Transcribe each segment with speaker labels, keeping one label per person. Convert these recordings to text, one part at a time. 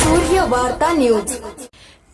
Speaker 1: सूर्य वार्ता न्यूज.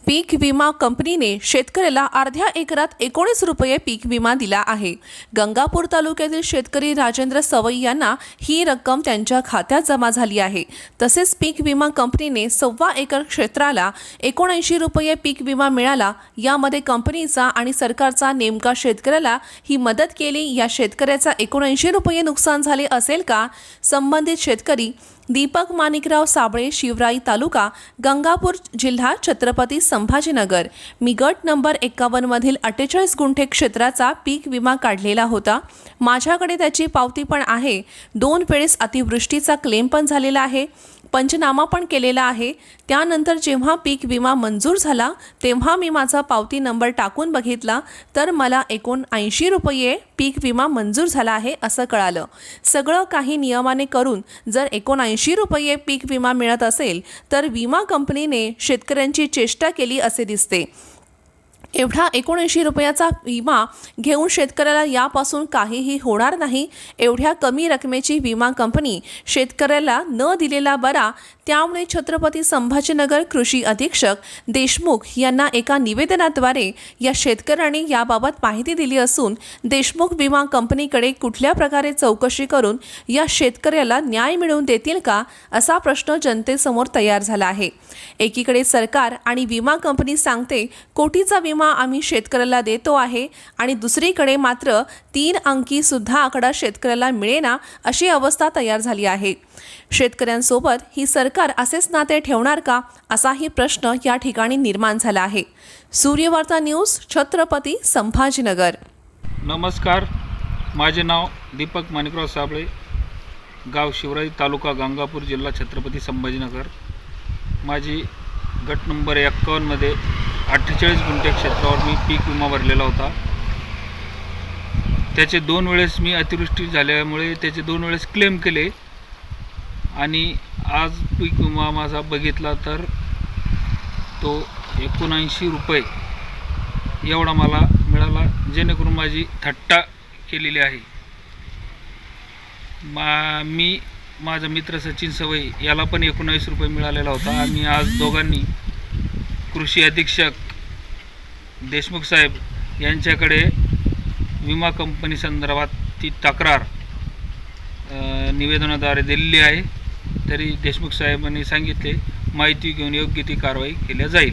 Speaker 2: पीक विमा कंपनीने शेतकऱ्याला अर्ध्या एकरात एकोणीस रुपये पीक विमा दिला आहे. गंगापूर तालुक्यातील शेतकरी राजेंद्र सवई यांना ही रक्कम त्यांच्या खात्यात जमा झाली आहे. तसेच पीक विमा कंपनीने सव्वा एकर क्षेत्राला एकोणऐंशी रुपये पीक विमा मिळाला. यामध्ये कंपनीचा आणि सरकारचा नेमका शेतकऱ्याला ही मदत केली. या शेतकऱ्याचा एकोणऐंशी रुपये नुकसान झाले असेल का? संबंधित शेतकरी दीपक माणिकराव साबळे शिवराई तालुका गंगापूर जिल्हा छत्रपती संभाजीनगर. मी गट नंबर एकावन्नमधील अठ्ठेचाळीस गुंठे क्षेत्राचा पीक विमा काढलेला होता. माझ्याकडे त्याची पावती पण आहे. दोन वेळेस अतिवृष्टीचा क्लेम पण झालेला आहे. पंचनामा पण केलेला आहे. त्यानंतर जेव्हा पीक विमा मंजूर झाला तेव्हा मी माझा पावती नंबर टाकून बघितला तर मला एकूण ऐंशी रुपये पीक विमा मंजूर झाला आहे असं कळालं. सगळं काही नियमाने करून जर एकोणऐंशी रुपये पीक विमा मिळत असेल तर विमा कंपनीने शेतकऱ्यांची चेष्टा केली असे दिसते. एवढा एकोणऐंशी रुपयाचा विमा घेऊन शेतकऱ्याला यापासून काहीही होणार नाही. एवढ्या कमी रकमेची विमा कंपनी शेतकऱ्याला न दिलेला बरा त्यामुळे छत्रपती संभाजीनगर कृषी अधीक्षक देशमुख यांना एका निवेदनाद्वारे या शेतकऱ्यांनी याबाबत माहिती दिली असून देशमुख विमा कंपनीकडे कुठल्या प्रकारे चौकशी करून या शेतकऱ्याला न्याय मिळवून देतील का असा प्रश्न जनतेसमोर तयार झाला आहे. एकीकडे सरकार आणि विमा कंपनी सांगते कोटीचा विमा आम्ही शेतकऱ्याला देतो आहे आणि दुसरीकडे मात्र तीन अंकी सुद्धा आकडा शेतकऱ्याला मिळेना अशी अवस्था तयार झाली आहे. शेतकऱ्यांसोबत ही सरकार असेच नाते ठेवणार का असाही प्रश्न या ठिकाणी निर्माण झाला आहे. सूर्यवार्ता न्यूज छत्रपती संभाजीनगर.
Speaker 3: नमस्कार. माझे नाव दीपक माणिकराव साबळे. गाव शिवराई तालुका गंगापूर जिल्हा छत्रपती संभाजीनगर. माझी गट नंबर एक्कावन्नमध्ये अठ्ठेचाळीस गुंठ्या क्षेत्रावर मी पीक विमा भरलेला होता. त्याचे दोन वेळेस मी अतिवृष्टी झाल्यामुळे त्याचे दोन वेळेस क्लेम केले आणि आज पीक विमा माझा बघितला तर तो एकोणऐंशी रुपये एवढा मला मिळाला जेणेकरून माझी थट्टा केलेली आहे. मा मी माझा मित्र सचिन सवई याला पण एकोणावीस रुपये मिळालेला होता. आम्ही आज दोघांनी कृषी अधीक्षक देशमुख साहेब यांच्याकडे विमा कंपनी संदर्भात ती तक्रार निवेदनाद्वारे दिलेली आहे. तरी देशमुख साहेबांनी सांगितले माहिती घेऊन योग्य ती कारवाई केल्या जाईल.